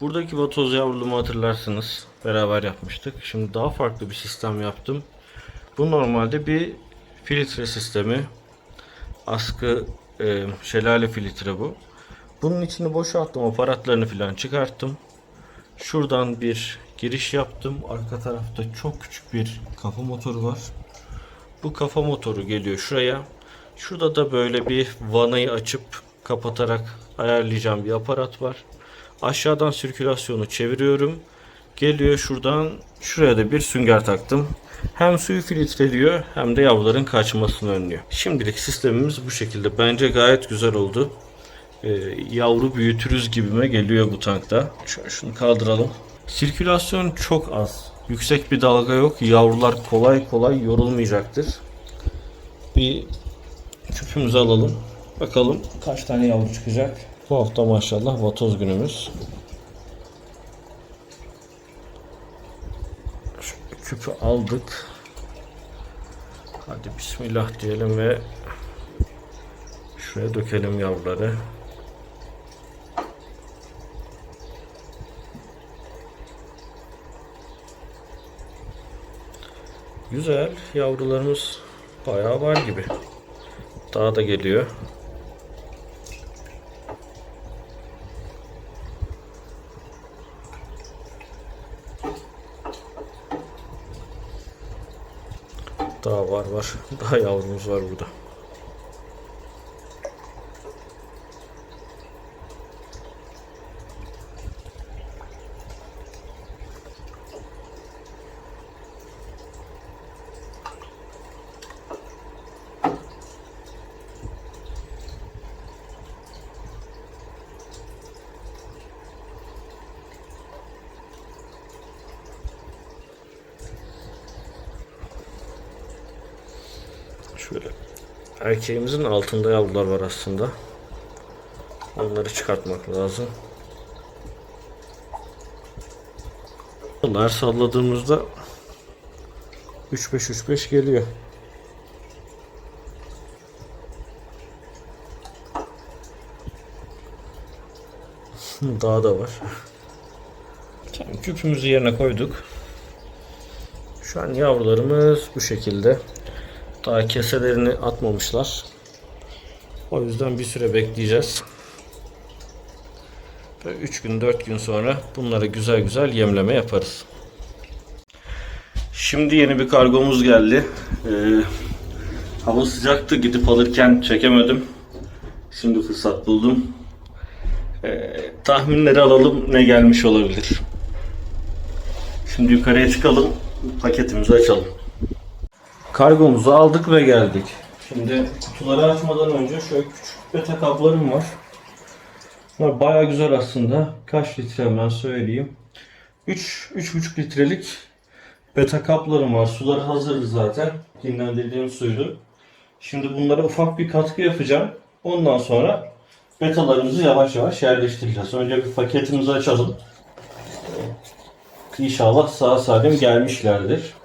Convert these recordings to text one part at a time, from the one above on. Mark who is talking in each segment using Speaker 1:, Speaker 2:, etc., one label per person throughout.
Speaker 1: Buradaki vatoz yavrulumu hatırlarsınız. Beraber yapmıştık. Şimdi daha farklı bir sistem yaptım. Bu normalde bir filtre sistemi. Askı e, şelale filtre bu. Bunun içini boşalttım. Aparatlarını falan çıkarttım. Şuradan bir giriş yaptım. Arka tarafta çok küçük bir kafa motoru var. Bu kafa motoru geliyor şuraya. Şurada da böyle bir vanayı açıp kapatarak ayarlayacağım bir aparat var. Aşağıdan sirkülasyonu çeviriyorum. Geliyor şuradan şuraya da bir sünger taktım. Hem suyu filtreliyor hem de yavruların kaçmasını önlüyor. Şimdilik sistemimiz bu şekilde. Bence gayet güzel oldu. Ee, yavru büyütürüz gibime geliyor bu tankta. Şöyle şunu kaldıralım. Sirkülasyon çok az. Yüksek bir dalga yok. Yavrular kolay kolay yorulmayacaktır. Bir küpümüzü alalım. Bakalım kaç tane yavru çıkacak. Bu hafta maşallah vatoz günümüz. Küpü aldık. Hadi bismillah diyelim ve şuraya dökelim yavruları. Güzel. Yavrularımız bayağı var gibi. Daha da geliyor. Daha var var. Daha yavrumuz var burada. Erkeğimizin altında yavrular var aslında. Onları çıkartmak lazım. Her salladığımızda 3-5-3-5 geliyor. Daha da var. Tamam, küpümüzü yerine koyduk. Şu an yavrularımız bu şekilde. Daha keselerini atmamışlar. O yüzden bir süre bekleyeceğiz. 3 gün 4 gün sonra bunlara güzel güzel yemleme yaparız. Şimdi yeni bir kargomuz geldi. Ee, hava sıcaktı gidip alırken çekemedim. Şimdi fırsat buldum. Ee, tahminleri alalım ne gelmiş olabilir. Şimdi yukarıya çıkalım paketimizi açalım. Kargomuzu aldık ve geldik. Şimdi kutuları açmadan önce şöyle küçük beta kaplarım var. Bunlar baya güzel aslında. Kaç litre hemen söyleyeyim. 3 3,5 litrelik beta kaplarım var. Suları hazırdı zaten. Dinlendirdiğim suydu. Şimdi bunlara ufak bir katkı yapacağım. Ondan sonra betalarımızı yavaş yavaş yerleştireceğiz. Önce bir paketimizi açalım. İnşallah sağ salim gelmişlerdir.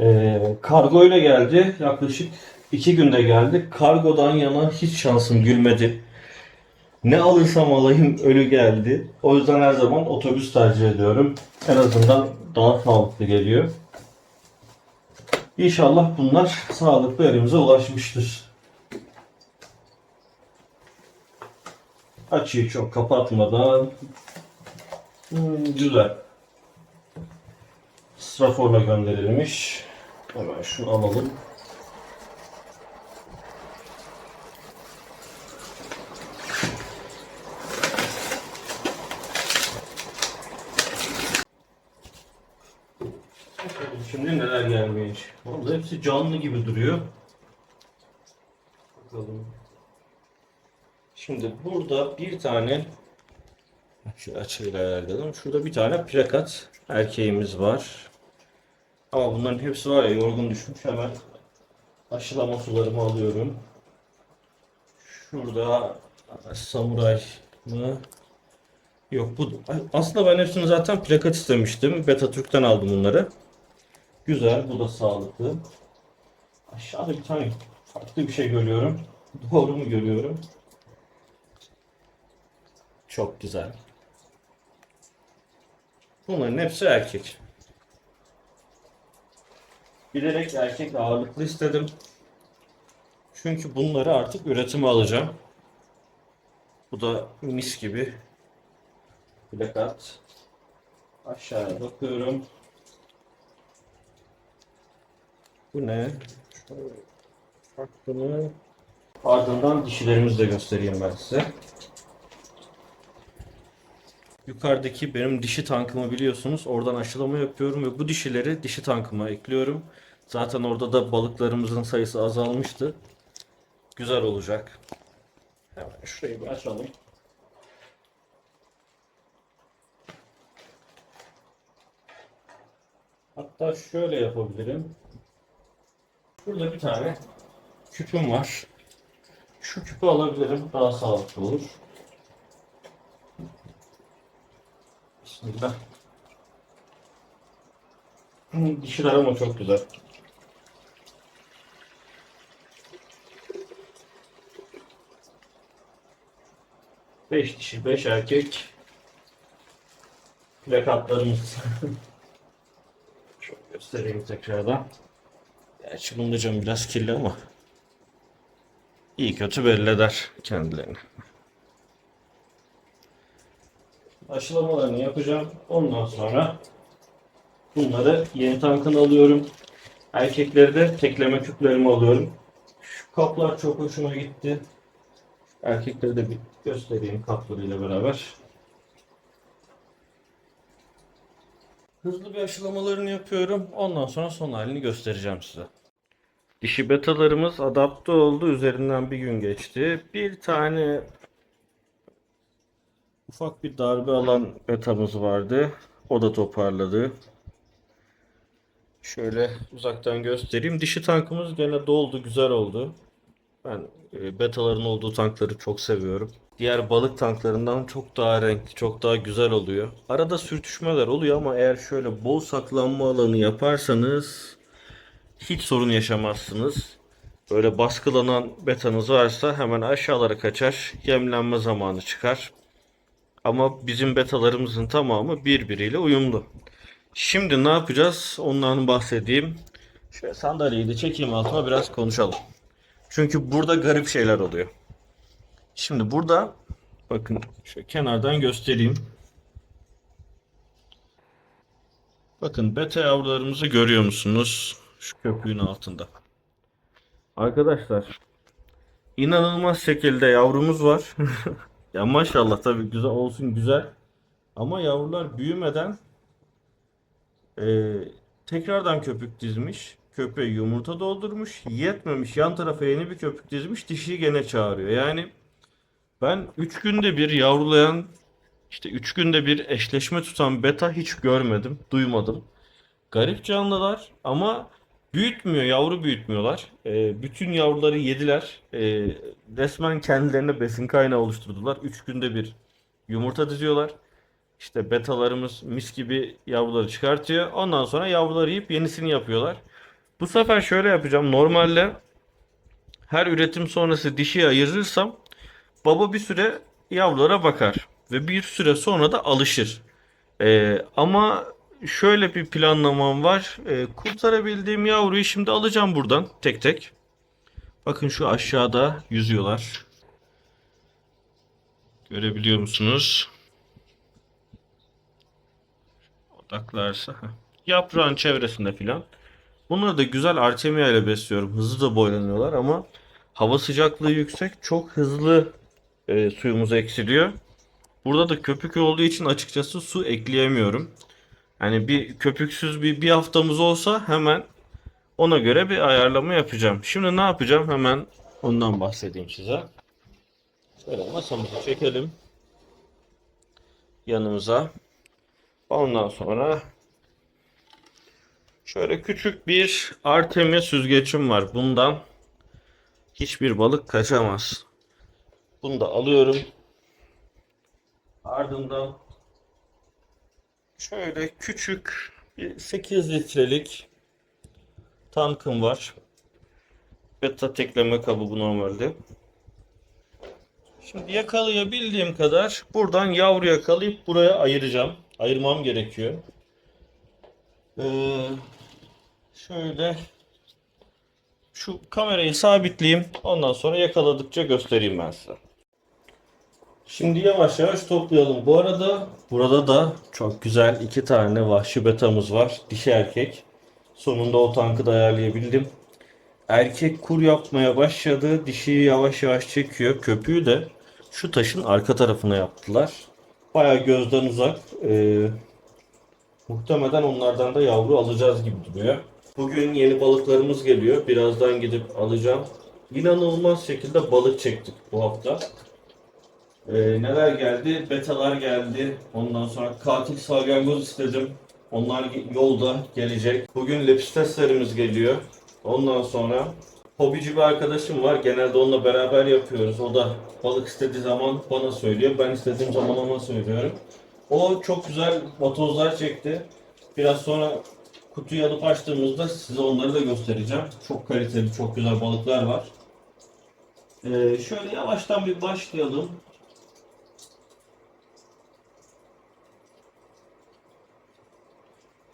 Speaker 1: Ee, kargo ile geldi. Yaklaşık iki günde geldi. Kargodan yana hiç şansım gülmedi. Ne alırsam alayım ölü geldi. O yüzden her zaman otobüs tercih ediyorum. En azından daha sağlıklı geliyor. İnşallah bunlar sağlıklı yerimize ulaşmıştır. Açıyı çok kapatmadan Hmm, güzel. Straforla gönderilmiş. Hemen şunu alalım. Şimdi neler gelmiş. Vallahi hepsi canlı gibi duruyor. Bakalım. Şimdi burada bir tane şu açıyla ayarladım. Şurada bir tane plakat erkeğimiz var. Ama bunların hepsi var ya yorgun düşmüş. Hemen aşılama sularımı alıyorum. Şurada samuray mı? Yok bu. Aslında ben hepsini zaten plakat istemiştim. Beta Türk'ten aldım bunları. Güzel. Bu da sağlıklı. Aşağıda bir tane farklı bir şey görüyorum. Doğru mu görüyorum? Çok güzel. Bunların hepsi erkek. Bilerek erkek ağırlıklı istedim. Çünkü bunları artık üretime alacağım. Bu da mis gibi. Plakat. Aşağıya bakıyorum. Bu ne? Farklı Ardından dişilerimizi de göstereyim ben size. Yukarıdaki benim dişi tankımı biliyorsunuz. Oradan aşılama yapıyorum ve bu dişileri dişi tankıma ekliyorum. Zaten orada da balıklarımızın sayısı azalmıştı. Güzel olacak. Hemen şurayı bir açalım. Hatta şöyle yapabilirim. Burada bir tane küpüm var. Şu küpü alabilirim. Daha sağlıklı olur. Bismillah. Dişiler ama çok güzel. Beş dişi, beş erkek. Plakatlarımız. Şöyle göstereyim tekrardan. Gerçi bunun da cam biraz kirli ama iyi kötü belli eder kendilerini. Aşılamalarını yapacağım. Ondan sonra bunları yeni tankını alıyorum. Erkekleri de tekleme küplerimi alıyorum. Şu kaplar çok hoşuma gitti. Erkekleri de bir göstereyim kaplarıyla beraber. Hızlı bir aşılamalarını yapıyorum. Ondan sonra son halini göstereceğim size. Dişi betalarımız adapte oldu. Üzerinden bir gün geçti. Bir tane ufak bir darbe alan betamız vardı. O da toparladı. Şöyle uzaktan göstereyim. Dişi tankımız gene doldu. Güzel oldu. Ben e, betaların olduğu tankları çok seviyorum. Diğer balık tanklarından çok daha renkli, çok daha güzel oluyor. Arada sürtüşmeler oluyor ama eğer şöyle bol saklanma alanı yaparsanız hiç sorun yaşamazsınız. Böyle baskılanan betanız varsa hemen aşağılara kaçar, yemlenme zamanı çıkar. Ama bizim betalarımızın tamamı birbiriyle uyumlu. Şimdi ne yapacağız? Ondan bahsedeyim. Şöyle sandalyeyi de çekeyim altıma biraz konuşalım. Çünkü burada garip şeyler oluyor. Şimdi burada bakın şöyle kenardan göstereyim. Bakın beta yavrularımızı görüyor musunuz? Şu köpüğün altında. Arkadaşlar inanılmaz şekilde yavrumuz var. ya maşallah tabii güzel olsun güzel. Ama yavrular büyümeden eee, tekrardan köpük dizmiş. Köpeği yumurta doldurmuş. Yetmemiş. Yan tarafa yeni bir köpük dizmiş. Dişiyi gene çağırıyor. Yani ben 3 günde bir yavrulayan işte 3 günde bir eşleşme tutan beta hiç görmedim, duymadım. Garip canlılar ama büyütmüyor, yavru büyütmüyorlar. Ee, bütün yavruları yediler. Ee, resmen kendilerine besin kaynağı oluşturdular. 3 günde bir yumurta diziyorlar. İşte betalarımız mis gibi yavruları çıkartıyor. Ondan sonra yavruları yiyip yenisini yapıyorlar. Bu sefer şöyle yapacağım. Normalde her üretim sonrası dişi ayırırsam baba bir süre yavrulara bakar ve bir süre sonra da alışır. Ee, ama şöyle bir planlamam var. Ee, kurtarabildiğim yavruyu şimdi alacağım buradan tek tek. Bakın şu aşağıda yüzüyorlar. Görebiliyor musunuz? Odaklarsa. Yaprağın çevresinde filan. Bunları da güzel artemia ile besliyorum. Hızlı da boylanıyorlar ama hava sıcaklığı yüksek. Çok hızlı e, suyumuz eksiliyor. Burada da köpük olduğu için açıkçası su ekleyemiyorum. Yani bir köpüksüz bir, bir haftamız olsa hemen ona göre bir ayarlama yapacağım. Şimdi ne yapacağım? Hemen ondan bahsedeyim size. Şöyle masamızı çekelim. Yanımıza. Ondan sonra şöyle küçük bir Artemia süzgecim var. Bundan hiçbir balık kaçamaz. Bunu da alıyorum. Ardından şöyle küçük bir 8 litrelik tankım var. Beta tekleme kabı bu normalde. Şimdi yakalayabildiğim kadar buradan yavru yakalayıp buraya ayıracağım. ayırmam gerekiyor. Ee, şöyle şu kamerayı sabitleyeyim. Ondan sonra yakaladıkça göstereyim ben size. Şimdi yavaş yavaş toplayalım. Bu arada burada da çok güzel iki tane vahşi betamız var. Dişi erkek. Sonunda o tankı da ayarlayabildim. Erkek kur yapmaya başladı. Dişiyi yavaş yavaş çekiyor. Köpüğü de şu taşın arka tarafına yaptılar. Baya gözden uzak. Ee, muhtemelen onlardan da yavru alacağız gibi duruyor. Bugün yeni balıklarımız geliyor. Birazdan gidip alacağım. İnanılmaz şekilde balık çektik bu hafta. Ee, neler geldi? Betalar geldi. Ondan sonra katil salyangoz istedim. Onlar yolda gelecek. Bugün lepisteslerimiz geliyor. Ondan sonra hobici bir arkadaşım var. Genelde onunla beraber yapıyoruz. O da balık istediği zaman bana söylüyor. Ben istediğim zaman ona söylüyorum. O çok güzel vatozlar çekti. Biraz sonra kutuyu alıp açtığımızda size onları da göstereceğim. Çok kaliteli, çok güzel balıklar var. Ee, şöyle yavaştan bir başlayalım.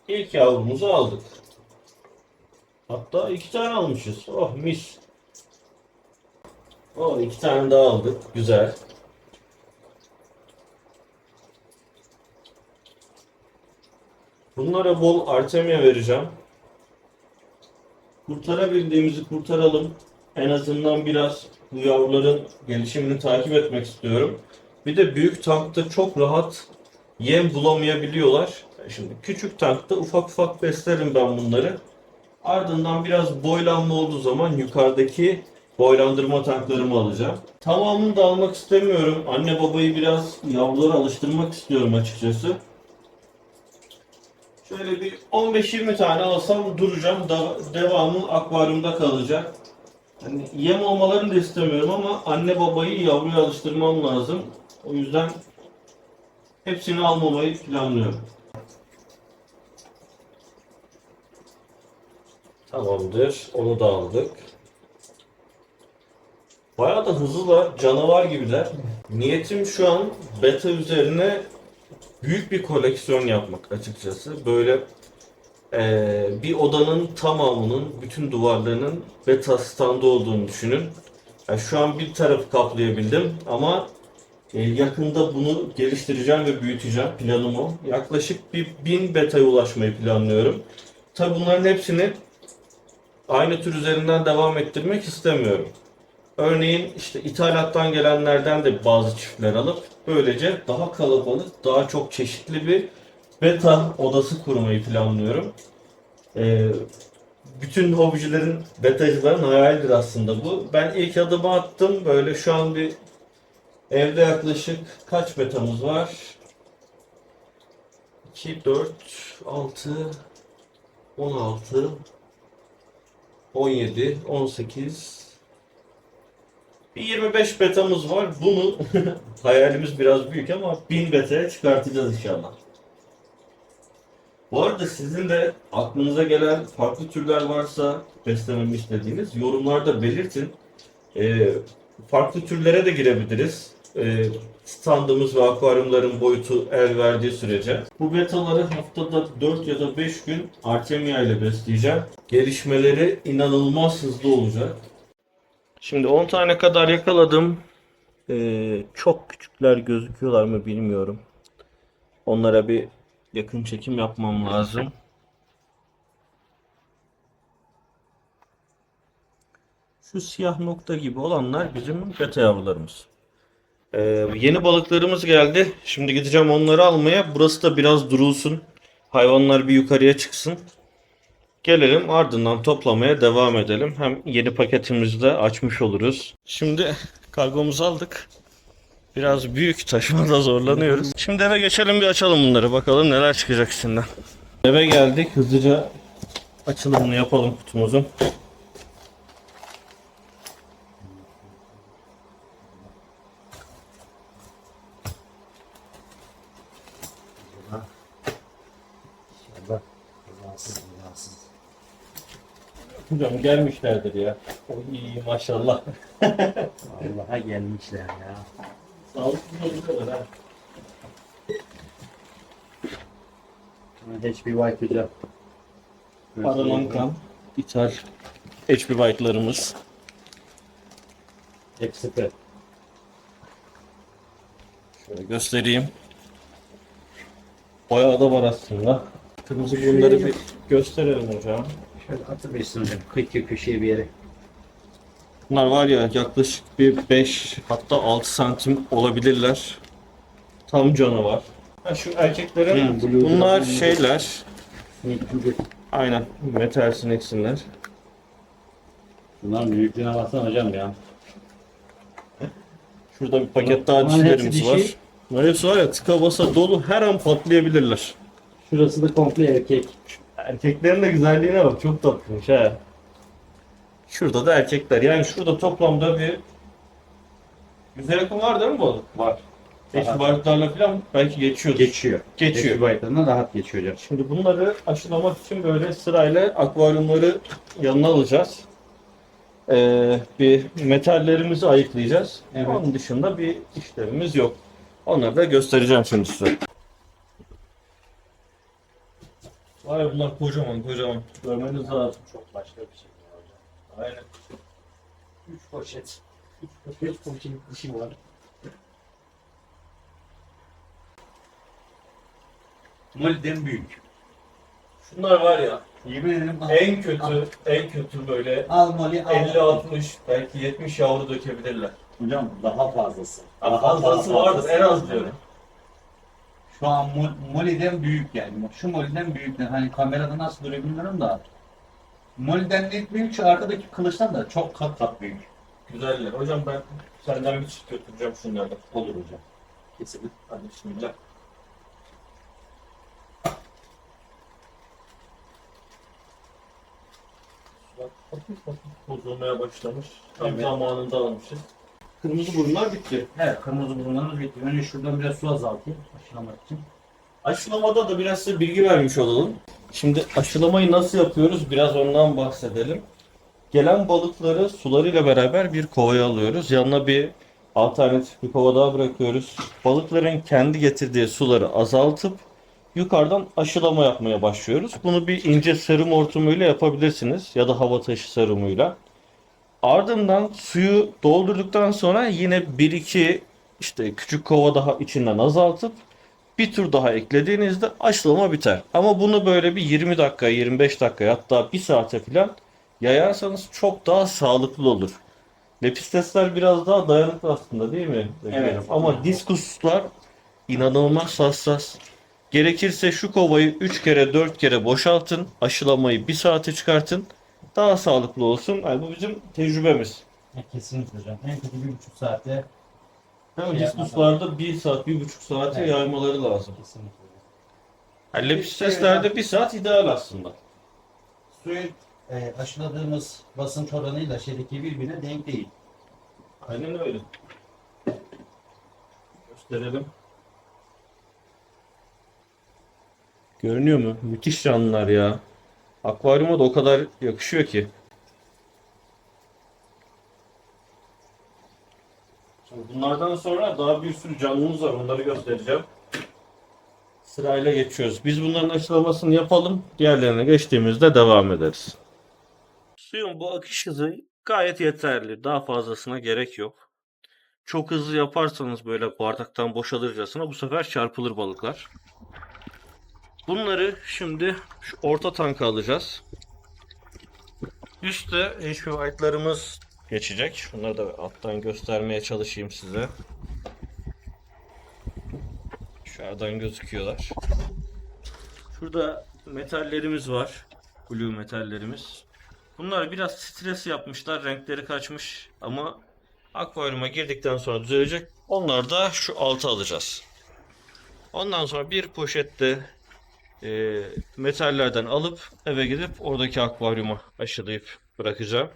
Speaker 1: İlk yavrumuzu aldık. Hatta iki tane almışız. Oh mis. Oh iki tane daha aldık. Güzel. Bunlara bol artemia vereceğim. Kurtarabildiğimizi kurtaralım. En azından biraz bu yavruların gelişimini takip etmek istiyorum. Bir de büyük tankta çok rahat yem bulamayabiliyorlar. Şimdi küçük tankta ufak ufak beslerim ben bunları. Ardından biraz boylanma olduğu zaman yukarıdaki boylandırma tanklarımı alacağım. Tamamını da almak istemiyorum. Anne babayı biraz yavrulara alıştırmak istiyorum açıkçası. Şöyle bir 15-20 tane alsam duracağım. Da, devamı akvaryumda kalacak. Hani yem olmalarını da istemiyorum ama anne babayı yavruya alıştırmam lazım. O yüzden hepsini almamayı planlıyorum. Tamamdır. Onu da aldık. Bayağı da hızlılar. Canavar gibiler. Niyetim şu an beta üzerine büyük bir koleksiyon yapmak açıkçası. Böyle eee, bir odanın tamamının, bütün duvarlarının beta standı olduğunu düşünün. Yani şu an bir tarafı kaplayabildim ama e, yakında bunu geliştireceğim ve büyüteceğim. Planım o. Yaklaşık bir bin beta'ya ulaşmayı planlıyorum. Tabi bunların hepsini aynı tür üzerinden devam ettirmek istemiyorum. Örneğin işte ithalattan gelenlerden de bazı çiftler alıp böylece daha kalabalık, daha çok çeşitli bir beta odası kurmayı planlıyorum. Ee, bütün hobicilerin, betacıların hayalidir aslında bu. Ben ilk adımı attım. Böyle şu an bir evde yaklaşık kaç betamız var? 2, 4, 6, 16, 17, 18, bir 25 betamız var. Bunu hayalimiz biraz büyük ama 1000 betaya çıkartacağız inşallah. Bu arada sizin de aklınıza gelen farklı türler varsa beslememi istediğiniz yorumlarda belirtin. Ee, farklı türlere de girebiliriz. Ee, standımız ve akvaryumların boyutu el verdiği sürece. Bu betaları haftada 4 ya da 5 gün Artemia ile besleyeceğim. Gelişmeleri inanılmaz hızlı olacak. Şimdi 10 tane kadar yakaladım. Ee, çok küçükler gözüküyorlar mı bilmiyorum. Onlara bir yakın çekim yapmam lazım. Şu siyah nokta gibi olanlar bizim beta yavrularımız. Ee, yeni balıklarımız geldi. Şimdi gideceğim onları almaya. Burası da biraz durulsun. Hayvanlar bir yukarıya çıksın. Gelelim ardından toplamaya devam edelim. Hem yeni paketimizi de açmış oluruz. Şimdi kargomuzu aldık. Biraz büyük taşımada zorlanıyoruz. Şimdi eve geçelim bir açalım bunları. Bakalım neler çıkacak içinden. Eve geldik. Hızlıca açılımını yapalım kutumuzun. Hocam gelmişlerdir ya. İyi maşallah.
Speaker 2: Allah'a gelmişler ya.
Speaker 1: Sağlıklı oldu kadar ha.
Speaker 3: HP White hocam.
Speaker 1: Paranomkan ithal HP White'larımız.
Speaker 3: Hepsi sıfır.
Speaker 1: Şöyle göstereyim. Bayağı da var aslında. Kırmızı bunları bir gösterelim hocam.
Speaker 3: Şöyle atabilirsin hocam. Kıyı köşeye bir yere.
Speaker 1: Bunlar var ya yaklaşık bir 5 hatta 6 santim olabilirler. Tam canavar. Ha, şu erkeklerin
Speaker 3: blue
Speaker 1: bunlar
Speaker 3: drop.
Speaker 1: şeyler. Aynen metal sineksinler.
Speaker 3: Bunların büyüklüğüne baksana hocam ya.
Speaker 1: Şurada bir paket daha
Speaker 3: Bunların hepsi
Speaker 1: dişilerimiz
Speaker 3: dişi.
Speaker 1: var. Bunlar hepsi var ya tıka basa dolu her an patlayabilirler.
Speaker 3: Şurası da komple erkek.
Speaker 1: Erkeklerin de güzelliğine bak çok tatlıymış ha. Şurada da erkekler. Yani şurada toplamda bir yüze yakın var değil mi balık?
Speaker 3: Var.
Speaker 1: Eşli balıklarla falan belki geçiyor.
Speaker 3: Geçiyor.
Speaker 1: Geçiyor.
Speaker 3: HP White'larından rahat geçiyor hocam.
Speaker 1: Şimdi bunları aşılamak için böyle sırayla akvaryumları yanına alacağız. Ee, bir metallerimizi ayıklayacağız.
Speaker 3: Evet.
Speaker 1: Onun dışında bir işlemimiz yok. Onları da göstereceğim şimdi size. Vay bunlar kocaman kocaman. Görmeniz lazım.
Speaker 3: Çok başka bir şey ya hocam.
Speaker 1: Aynen.
Speaker 3: 3 poşet. 3 poşet, 3 poşet dişi var. Moliden büyük.
Speaker 1: Şunlar var ya
Speaker 3: Yemin ederim al,
Speaker 1: en kötü en kötü böyle
Speaker 3: al moli al.
Speaker 1: 50-60 belki 70 yavru dökebilirler.
Speaker 3: Hocam daha fazlası.
Speaker 1: Daha fazlası vardır en az diyorum.
Speaker 3: Şu an Mo- Moli'den büyük yani. Şu Moli'den büyük. Hani kamerada nasıl duruyor bilmiyorum da. Moli'den net büyük. Şu arkadaki kılıçtan da çok kat kat büyük.
Speaker 1: Güzeller. Hocam ben senden bir çift götüreceğim şunlardan.
Speaker 3: Olur hocam. Kesinlikle.
Speaker 1: Hadi bismillah. Bozulmaya başlamış. Tam
Speaker 3: Evet.
Speaker 1: zamanında almışız. Kırmızı burunlar bitti.
Speaker 3: Evet kırmızı burunlarımız bitti. Önce şuradan biraz su azaltayım. Aşılamak için.
Speaker 1: Aşılamada da biraz size bilgi vermiş olalım. Şimdi aşılamayı nasıl yapıyoruz biraz ondan bahsedelim. Gelen balıkları sularıyla beraber bir kovaya alıyoruz. Yanına bir alternatif bir kova daha bırakıyoruz. Balıkların kendi getirdiği suları azaltıp yukarıdan aşılama yapmaya başlıyoruz. Bunu bir ince serum hortumuyla yapabilirsiniz ya da hava taşı serumuyla. Ardından suyu doldurduktan sonra yine 1-2 işte küçük kova daha içinden azaltıp bir tur daha eklediğinizde aşılama biter. Ama bunu böyle bir 20 dakika, 25 dakika hatta 1 saate falan yayarsanız çok daha sağlıklı olur. Lepistesler biraz daha dayanıklı aslında değil mi?
Speaker 3: Evet.
Speaker 1: Ama diskuslar inanılmaz hassas. Gerekirse şu kovayı 3 kere 4 kere boşaltın. Aşılamayı 1 saate çıkartın. Daha sağlıklı olsun. Yani bu bizim tecrübemiz.
Speaker 3: Ya, kesinlikle hocam. En kötü bir buçuk saatte
Speaker 1: mi?
Speaker 3: Şey
Speaker 1: Diskuslarda 1 saat, 1,5 saate
Speaker 3: Evet.
Speaker 1: yaymaları lazım.
Speaker 3: kesinlikle.
Speaker 1: Yani lepisteslerde 1 saat ideal aslında.
Speaker 3: Suyun e, aşıladığımız basınç oranıyla şeydeki birbirine denk değil.
Speaker 1: Aynen öyle. Gösterelim. Görünüyor mu? Müthiş canlılar ya. Akvaryuma da o kadar yakışıyor ki. Bunlardan sonra daha bir sürü canlımız var. Onları göstereceğim. Sırayla geçiyoruz. Biz bunların açıklamasını yapalım. Diğerlerine geçtiğimizde devam ederiz. Suyun bu akış hızı gayet yeterli. Daha fazlasına gerek yok. Çok hızlı yaparsanız böyle bardaktan boşalırcasına bu sefer çarpılır balıklar. Bunları şimdi şu orta tanka alacağız. Üstte HP White'larımız geçecek. Şunları da alttan göstermeye çalışayım size. Dışarıdan gözüküyorlar. Şurada metallerimiz var. Blue metallerimiz. Bunlar biraz stres yapmışlar. Renkleri kaçmış. Ama akvaryuma girdikten sonra düzelecek. Onları da şu alta alacağız. Ondan sonra bir poşette e, metallerden alıp eve gidip oradaki akvaryuma aşılayıp bırakacağım.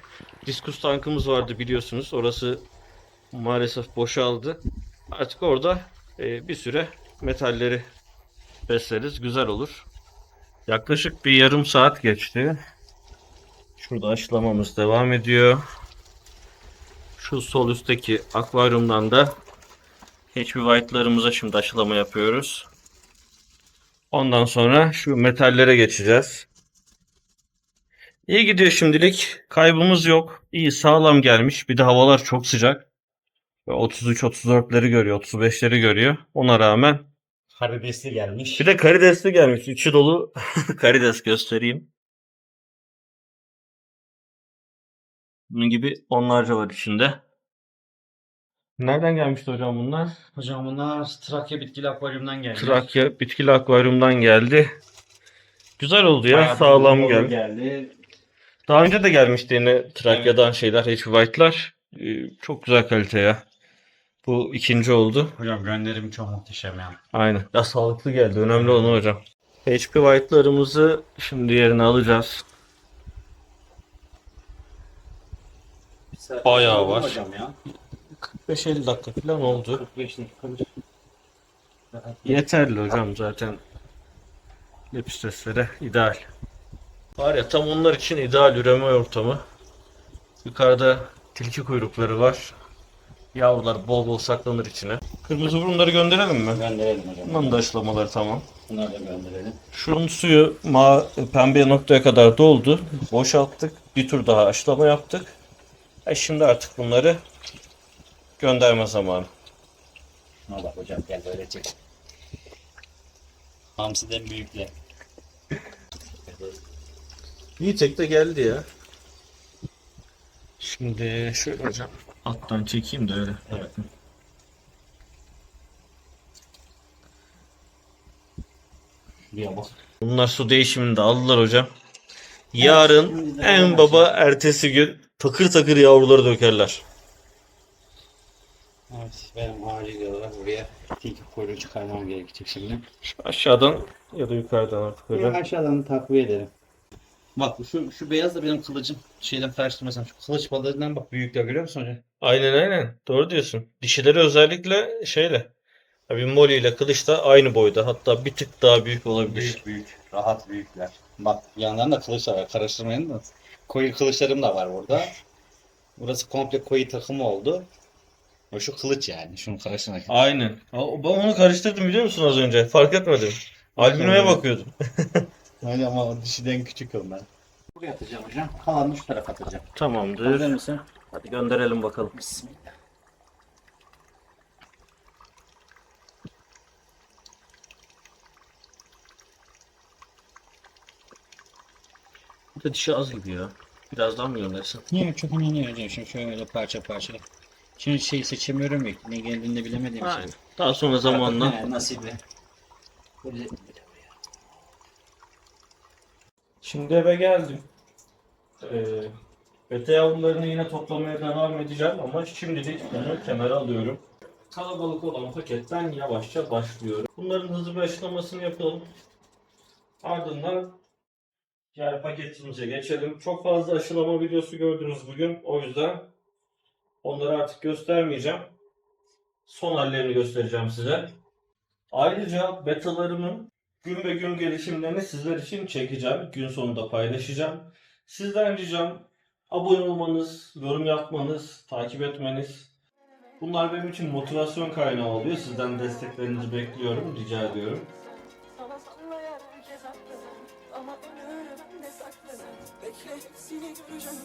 Speaker 1: Diskus tankımız vardı biliyorsunuz. Orası maalesef boşaldı. Artık orada e, bir süre metalleri besleriz. Güzel olur. Yaklaşık bir yarım saat geçti. Şurada aşılamamız devam ediyor. Şu sol üstteki akvaryumdan da HP White'larımıza şimdi aşılama yapıyoruz. Ondan sonra şu metallere geçeceğiz. İyi gidiyor şimdilik. Kaybımız yok. İyi sağlam gelmiş. Bir de havalar çok sıcak. Ve 33-34'leri görüyor. 35'leri görüyor. Ona rağmen.
Speaker 3: Karidesli gelmiş.
Speaker 1: Bir de karidesli gelmiş. İçi dolu karides göstereyim. Bunun gibi onlarca var içinde. Nereden gelmişti hocam bunlar?
Speaker 3: Hocam bunlar Trakya Bitkili Akvaryum'dan geldi.
Speaker 1: Trakya Bitkili Akvaryum'dan geldi. Güzel oldu ya.
Speaker 3: Bayağı
Speaker 1: sağlam geldi.
Speaker 3: geldi.
Speaker 1: Daha önce de gelmişti yine Trakya'dan şeyler, H. White'lar. Ee, çok güzel kalite ya. Bu ikinci oldu.
Speaker 3: Hocam gönderim çok muhteşem ya.
Speaker 1: Aynen. Ya sağlıklı geldi. Önemli olan hocam. HP White'larımızı şimdi yerine alacağız. Bayağı var.
Speaker 3: Hocam ya.
Speaker 1: 45-50 dakika falan oldu.
Speaker 3: 45 dakikadır.
Speaker 1: Yeterli hocam zaten. Lepisteslere ideal. Var ya tam onlar için ideal üreme ortamı. Yukarıda tilki kuyrukları var. Yavrular bol bol saklanır içine. Kırmızı burunları gönderelim mi?
Speaker 3: Gönderelim hocam.
Speaker 1: Bunların da aşılamaları tamam.
Speaker 3: Bunları da gönderelim.
Speaker 1: Şunun suyu ma pembe noktaya kadar doldu. Boşalttık. Bir tur daha aşılama yaptık. E şimdi artık bunları gönderme zamanı.
Speaker 3: Şuna bak hocam gel böyle çek. Hamsi'den büyükle.
Speaker 1: İyi tek de geldi ya. Şimdi şöyle hocam alttan çekeyim de öyle.
Speaker 3: Evet. Şuraya bak.
Speaker 1: Bunlar su değişimini de aldılar hocam. Yarın en baba ertesi gün takır takır yavruları dökerler.
Speaker 3: Evet benim haliyle olarak buraya tilki kuyruğu çıkarmam gerekecek şimdi.
Speaker 1: Şu aşağıdan ya da yukarıdan artık
Speaker 3: Buraya
Speaker 1: hocam.
Speaker 3: aşağıdan takviye ederim. Bak şu şu beyaz da benim kılıcım. Şeyden karıştırmasam şu kılıç balığından bak büyükler görüyor musun hocam?
Speaker 1: Aynen aynen. Doğru diyorsun. Dişileri özellikle şeyle. Bir Molly ile kılıç da aynı boyda. Hatta bir tık daha büyük olabilir.
Speaker 3: Büyük büyük. Rahat büyükler. Bak yanlarında kılıçlar var. Karıştırmayın da. Koyu kılıçlarım da var burada. Burası komple koyu takımı oldu. O şu kılıç yani. Şunu karıştırmak.
Speaker 1: Aynen. Ben onu karıştırdım biliyor musun az önce? Fark etmedim. Albino'ya bakıyordum.
Speaker 3: Öyle ama o dişiden küçük onlar. Buraya atacağım hocam. Kalanını şu tarafa atacağım. Hazır
Speaker 1: Tamamdır.
Speaker 3: mısın?
Speaker 1: Hadi gönderelim bakalım.
Speaker 3: Bismillah.
Speaker 1: Bu da dişi az gibi ya. Biraz daha mı göndersin?
Speaker 3: Niye çok önemli hocam? Şimdi şöyle parça parça. Şimdi şey seçemiyorum ya. Ne geldiğini bilemediğim
Speaker 1: Aynen.
Speaker 3: için.
Speaker 1: Daha sonra zamanla
Speaker 3: He, nasibi. Böyle
Speaker 1: Şimdi eve geldim. Ee, bete yavrularını yine toplamaya devam edeceğim ama şimdilik bunu kenara alıyorum. Kalabalık olan paketten yavaşça başlıyorum. Bunların hızlı bir aşılamasını yapalım. Ardından diğer paketimize geçelim. Çok fazla aşılama videosu gördünüz bugün. O yüzden onları artık göstermeyeceğim. Son hallerini göstereceğim size. Ayrıca betalarımın gün ve gün gelişimlerini sizler için çekeceğim. Gün sonunda paylaşacağım. Sizden ricam abone olmanız, yorum yapmanız, takip etmeniz. Bunlar benim için motivasyon kaynağı oluyor. Sizden desteklerinizi bekliyorum, rica ediyorum.
Speaker 4: Bekle seni göreceğim